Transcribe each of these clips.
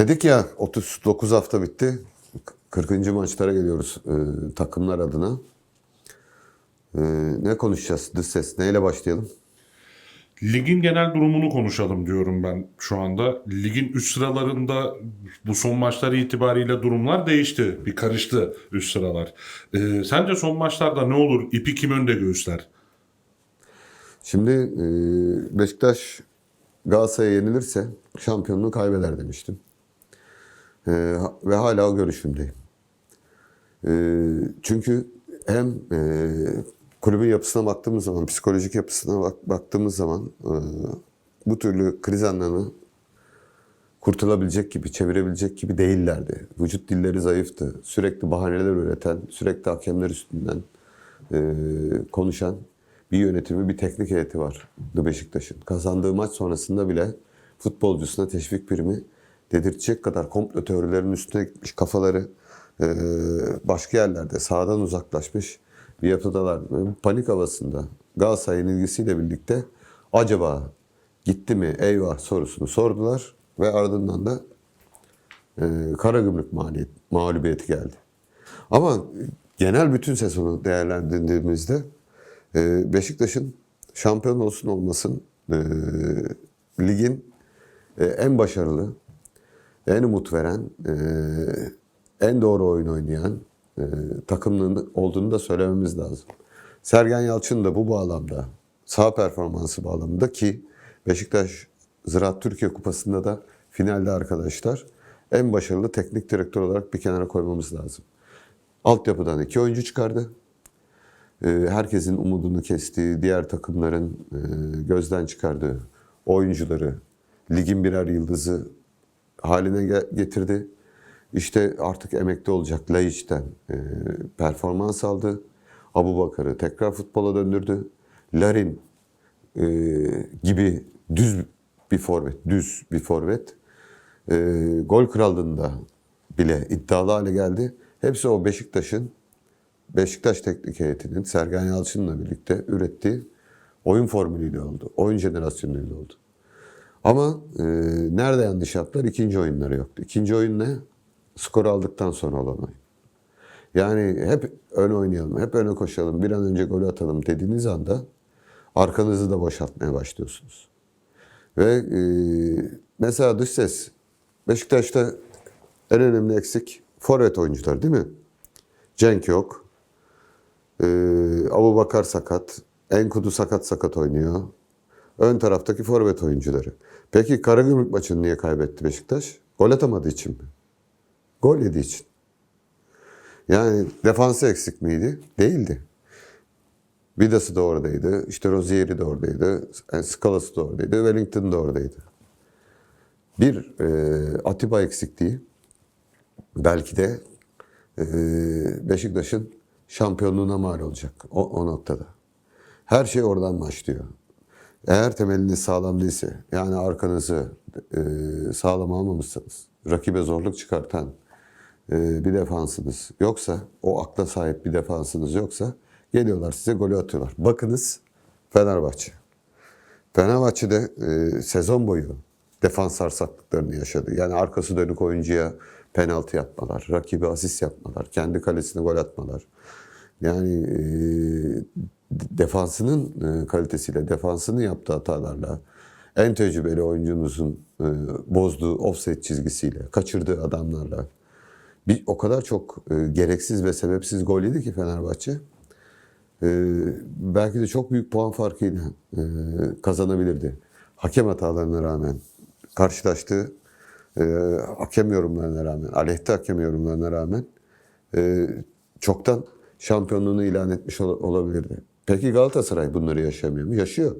Dedik ya 39 hafta bitti. 40. maçlara geliyoruz e, takımlar adına. E, ne konuşacağız? Dış ses. Neyle başlayalım? Ligin genel durumunu konuşalım diyorum ben şu anda. Ligin üst sıralarında bu son maçlar itibariyle durumlar değişti. Bir karıştı üst sıralar. Ee, sence son maçlarda ne olur? İpi kim önde göğüsler? Şimdi e, Beşiktaş Galatasaray'a yenilirse şampiyonluğu kaybeder demiştim. E, ve hala o görüşümdeyim. E, çünkü hem e, kulübün yapısına baktığımız zaman, psikolojik yapısına bak- baktığımız zaman e, bu türlü kriz anlarını kurtulabilecek gibi, çevirebilecek gibi değillerdi. Vücut dilleri zayıftı. Sürekli bahaneler üreten, sürekli hakemler üstünden e, konuşan bir yönetimi, bir teknik heyeti var Beşiktaş'ın. Kazandığı maç sonrasında bile futbolcusuna teşvik primi dedirtecek kadar komplo teorilerinin üstüne gitmiş kafaları e, başka yerlerde sağdan uzaklaşmış bir yapıdalar. Bu panik havasında Galatasaray'ın ilgisiyle birlikte acaba gitti mi eyvah sorusunu sordular ve ardından da e, Karagümrük maliyet, mağlubiyeti geldi. Ama genel bütün sezonu değerlendirdiğimizde e, Beşiktaş'ın şampiyon olsun olmasın e, ligin e, en başarılı, en umut veren, e, en doğru oyun oynayan e, takımının olduğunu da söylememiz lazım. Sergen Yalçın da bu bağlamda sağ performansı bağlamında ki Beşiktaş Ziraat Türkiye Kupası'nda da finalde arkadaşlar en başarılı teknik direktör olarak bir kenara koymamız lazım. Altyapıdan iki oyuncu çıkardı. Ee, herkesin umudunu kestiği, diğer takımların e, gözden çıkardığı oyuncuları ligin birer yıldızı haline ge- getirdi. İşte artık emekli olacak Laiç'ten e, performans aldı. Abu Bakar'ı tekrar futbola döndürdü. Larin e, gibi düz bir forvet, düz bir forvet e, gol krallığında bile iddialı hale geldi. Hepsi o Beşiktaş'ın Beşiktaş teknik heyetinin Sergen Yalçın'la birlikte ürettiği oyun formülüyle oldu. Oyun jenerasyonuyla oldu. Ama e, nerede yanlış yaptılar? İkinci oyunları yoktu. İkinci oyun ne? Skor aldıktan sonra olan oyun. Yani hep ön oynayalım, hep öne koşalım, bir an önce golü atalım dediğiniz anda arkanızı da boşaltmaya başlıyorsunuz. Ve e, mesela dış ses, Beşiktaş'ta en önemli eksik forvet oyuncular değil mi? Cenk yok. Ee, Abu Bakar sakat. Enkudu sakat sakat oynuyor. Ön taraftaki forvet oyuncuları. Peki Karagümrük maçını niye kaybetti Beşiktaş? Gol atamadığı için mi? Gol yediği için. Yani defansı eksik miydi? Değildi. Vidası da oradaydı. İşte Rozieri de oradaydı. Yani Scalası da oradaydı. Wellington da oradaydı. Bir e, Atiba eksikliği belki de e, Beşiktaş'ın şampiyonluğuna mal olacak o, o noktada. Her şey oradan başlıyor. Eğer temeliniz sağlam değilse, yani arkanızı e, sağlam almamışsanız, rakibe zorluk çıkartan e, bir defansınız yoksa, o akla sahip bir defansınız yoksa geliyorlar size golü atıyorlar. Bakınız Fenerbahçe. Fenerbahçe'de e, sezon boyu defans sarsaklıklarını yaşadı. Yani arkası dönük oyuncuya penaltı yapmalar, rakibi asist yapmalar, kendi kalesine gol atmalar. Yani e, defansının e, kalitesiyle, defansını yaptığı hatalarla, en tecrübeli oyuncunuzun e, bozduğu offset çizgisiyle, kaçırdığı adamlarla bir o kadar çok e, gereksiz ve sebepsiz gol yedi ki Fenerbahçe. E, belki de çok büyük puan farkıyla e, kazanabilirdi. Hakem hatalarına rağmen karşılaştığı e, hakem yorumlarına rağmen, aleyhte hakem yorumlarına rağmen e, çoktan şampiyonluğunu ilan etmiş ol- olabilirdi. Peki Galatasaray bunları yaşamıyor mu? Yaşıyor.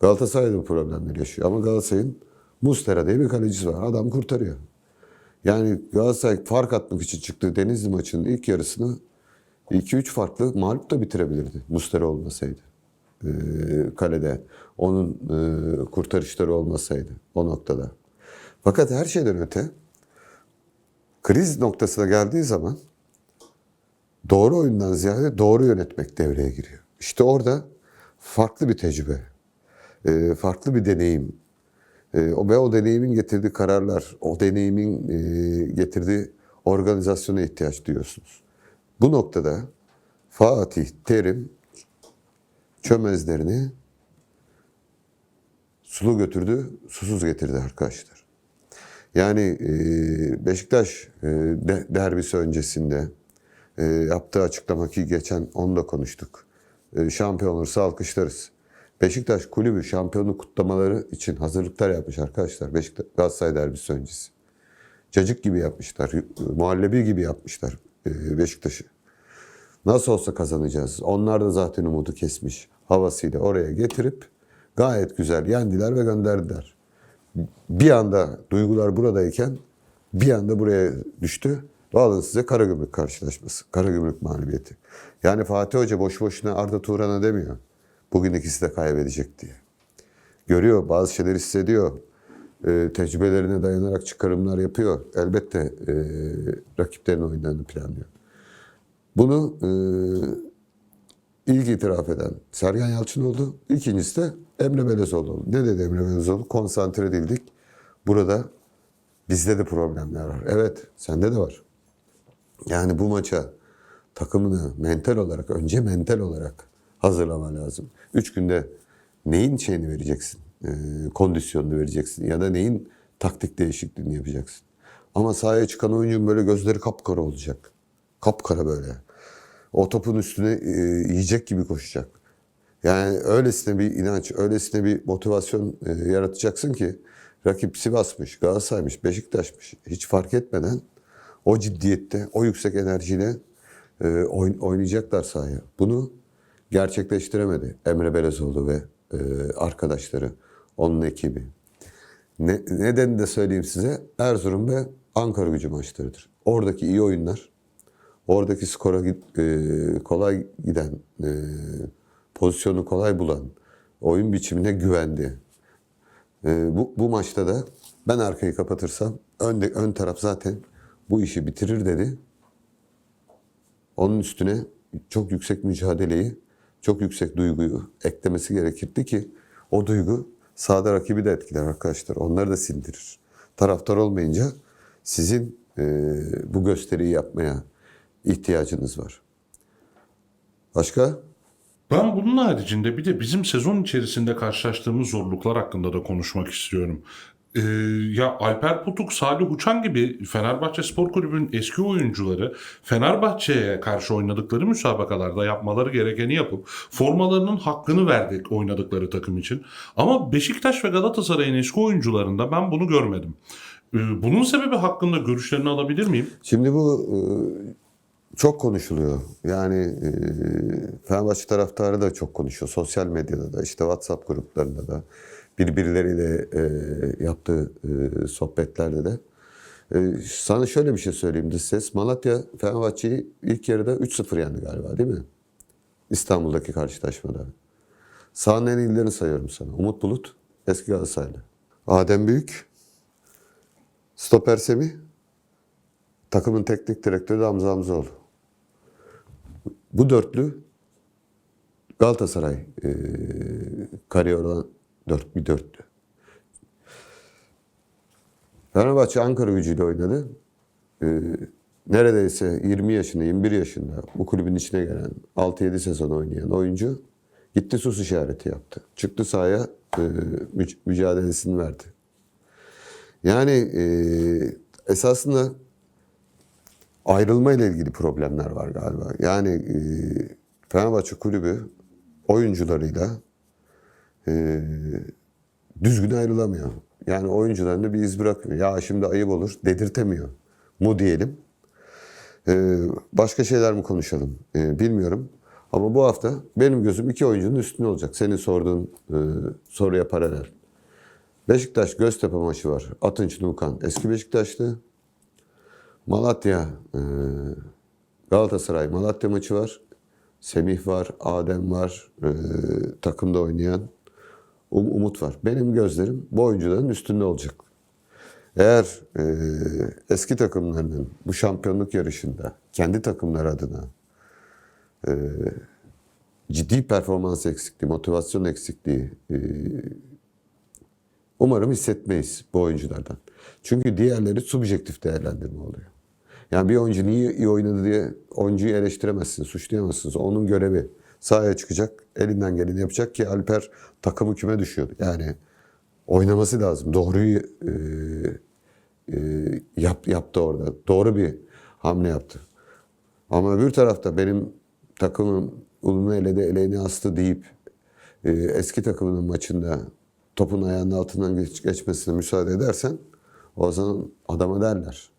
Galatasaray da bu problemleri yaşıyor. Ama Galatasaray'ın Mustera diye bir kalecisi var. Adam kurtarıyor. Yani Galatasaray fark atmak için çıktığı Denizli maçının ilk yarısını 2-3 farklı mağlup da bitirebilirdi. Mustera olmasaydı. Ee, kalede. Onun e, kurtarışları olmasaydı o noktada. Fakat her şeyden öte kriz noktasına geldiği zaman doğru oyundan ziyade doğru yönetmek devreye giriyor. İşte orada farklı bir tecrübe, e, farklı bir deneyim, E, ve o deneyimin getirdiği kararlar, o deneyimin e, getirdiği organizasyona ihtiyaç duyuyorsunuz. Bu noktada Fatih Terim çömezlerini sulu götürdü, susuz getirdi arkadaşlar. Yani Beşiktaş de- derbisi öncesinde e, yaptığı açıklama ki geçen onu da konuştuk. E, şampiyon olursa alkışlarız. Beşiktaş kulübü şampiyonluk kutlamaları için hazırlıklar yapmış arkadaşlar. Beşiktaş Galatasaray derbisi öncesi. Cacık gibi yapmışlar, muhallebi gibi yapmışlar e, Beşiktaş'ı. Nasıl olsa kazanacağız. Onlar da zaten umudu kesmiş havasıyla oraya getirip gayet güzel yendiler ve gönderdiler. Bir anda duygular buradayken bir anda buraya düştü. Alın size Karagümrük karşılaşması. Karagümrük mağlubiyeti. Yani Fatih Hoca boş boşuna Arda Turan'a demiyor. Bugün ikisi de kaybedecek diye. Görüyor, bazı şeyler hissediyor. Ee, tecrübelerine dayanarak çıkarımlar yapıyor. Elbette e, rakiplerin oyunlarını planlıyor. Bunu e, ilk itiraf eden Sergen Yalçın oldu. İkincisi de Emre Belezoğlu oldu. Ne dedi Emre Belezoğlu? Konsantre edildik. Burada bizde de problemler var. Evet, sende de var. Yani bu maça takımını mental olarak, önce mental olarak hazırlama lazım. Üç günde neyin şeyini vereceksin? E, kondisyonunu vereceksin ya da neyin taktik değişikliğini yapacaksın. Ama sahaya çıkan oyuncunun böyle gözleri kapkara olacak. Kapkara böyle. O topun üstüne e, yiyecek gibi koşacak. Yani öylesine bir inanç, öylesine bir motivasyon e, yaratacaksın ki rakip Sivas'mış, Galatasaray'mış, Beşiktaş'mış hiç fark etmeden o ciddiyette, o yüksek enerjiyle e, oyn- oynayacaklar sahaya. Bunu gerçekleştiremedi Emre Belezoğlu ve e, arkadaşları, onun ekibi. Ne, nedenini de söyleyeyim size. Erzurum ve Ankara gücü maçlarıdır. Oradaki iyi oyunlar, oradaki skora e, kolay giden, e, pozisyonu kolay bulan, oyun biçimine güvendi. E, bu, bu maçta da ben arkayı kapatırsam ön, ön taraf zaten bu işi bitirir dedi. Onun üstüne çok yüksek mücadeleyi, çok yüksek duyguyu eklemesi gerekirdi ki o duygu sahada rakibi de etkiler arkadaşlar. Onları da sindirir. Taraftar olmayınca sizin e, bu gösteriyi yapmaya ihtiyacınız var. Başka? Ben bunun haricinde bir de bizim sezon içerisinde karşılaştığımız zorluklar hakkında da konuşmak istiyorum. Ee, ya Alper Potuk, Salih Uçan gibi Fenerbahçe Spor Kulübü'nün eski oyuncuları Fenerbahçe'ye karşı oynadıkları müsabakalarda yapmaları gerekeni yapıp formalarının hakkını verdik oynadıkları takım için. Ama Beşiktaş ve Galatasaray'ın eski oyuncularında ben bunu görmedim. Ee, bunun sebebi hakkında görüşlerini alabilir miyim? Şimdi bu e, çok konuşuluyor. Yani e, Fenerbahçe taraftarı da çok konuşuyor. Sosyal medyada da, işte WhatsApp gruplarında da, birbirleriyle e, yaptığı e, sohbetlerde de. E, sana şöyle bir şey söyleyeyim dış ses. Malatya Fenerbahçe'yi ilk yarıda 3-0 yendi galiba değil mi? İstanbul'daki karşılaşmada. Sahanın en iyilerini sayıyorum sana. Umut Bulut, eski Galatasaraylı. Adem Büyük, Stoper Semih, Takımın teknik direktörü de Hamza Hamzoğlu. Bu dörtlü Galatasaray e, kariyer olan dört, bir dörtlü. Fenerbahçe Ankara gücüyle oynadı. E, neredeyse 20 yaşında, 21 yaşında bu kulübün içine gelen 6-7 sezon oynayan oyuncu gitti sus işareti yaptı. Çıktı sahaya e, müc- mücadelesini verdi. Yani e, esasında ayrılma ile ilgili problemler var galiba. Yani e, Fenerbahçe kulübü oyuncularıyla e, düzgün ayrılamıyor. Yani oyuncularına bir iz bırakmıyor. Ya şimdi ayıp olur dedirtemiyor mu diyelim. E, başka şeyler mi konuşalım E, bilmiyorum. Ama bu hafta benim gözüm iki oyuncunun üstünde olacak. Senin sorduğun e, soruya paralel. Beşiktaş Göztepe maçı var. Atınç Nukan eski Beşiktaşlı. Malatya, e, Galatasaray Malatya maçı var. Semih var, Adem var, e, takımda oynayan Umut var. Benim gözlerim bu oyuncuların üstünde olacak. Eğer e, eski takımlarının bu şampiyonluk yarışında kendi takımları adına e, ciddi performans eksikliği, motivasyon eksikliği e, Umarım hissetmeyiz bu oyunculardan. Çünkü diğerleri subjektif değerlendirme oluyor. Yani bir oyuncu niye iyi oynadı diye oyuncuyu eleştiremezsiniz, suçlayamazsınız. Onun görevi sahaya çıkacak, elinden geleni yapacak ki Alper takımı küme düşüyordu. Yani oynaması lazım. Doğruyu e, e, yap, yaptı orada. Doğru bir hamle yaptı. Ama öbür tarafta benim takımım ulunu eledi, eleğini astı deyip e, eski takımının maçında topun ayağının altından geç, geçmesine müsaade edersen o zaman adama derler.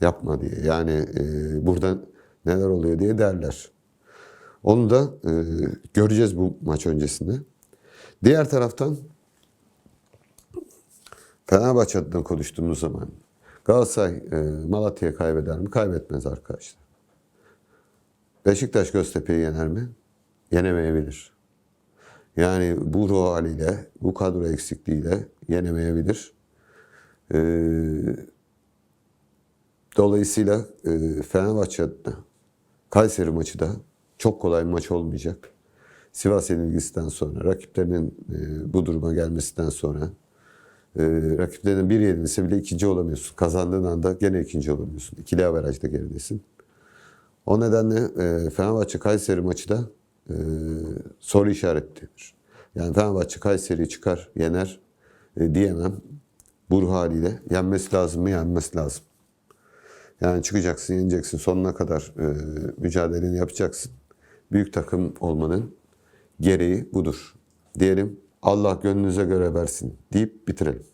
Yapma diye. Yani e, burada neler oluyor diye derler. Onu da e, göreceğiz bu maç öncesinde. Diğer taraftan Fenerbahçe adına konuştuğumuz zaman Galatasaray e, Malatya'ya kaybeder mi? Kaybetmez arkadaşlar. Beşiktaş Göztepe'yi yener mi? Yenemeyebilir. Yani bu ruh haliyle, bu kadro eksikliğiyle yenemeyebilir. E, dolayısıyla e, Fenerbahçe adına Kayseri maçı da çok kolay bir maç olmayacak. Sivas yenilgisinden sonra, rakiplerinin e, bu duruma gelmesinden sonra e, rakiplerinin bir yenilse bile ikinci olamıyorsun. Kazandığın anda gene ikinci olamıyorsun. İkili averajda geridesin. O nedenle e, Fenerbahçe Kayseri maçı da e, soru işaretlidir. Yani Fenerbahçe Kayseri'yi çıkar, yener e, diyemem. Bu haliyle yenmesi lazım mı? Yenmesi lazım. Yani çıkacaksın, yeneceksin. Sonuna kadar e, mücadeleni yapacaksın. Büyük takım olmanın gereği budur. Diyelim Allah gönlünüze göre versin deyip bitirelim.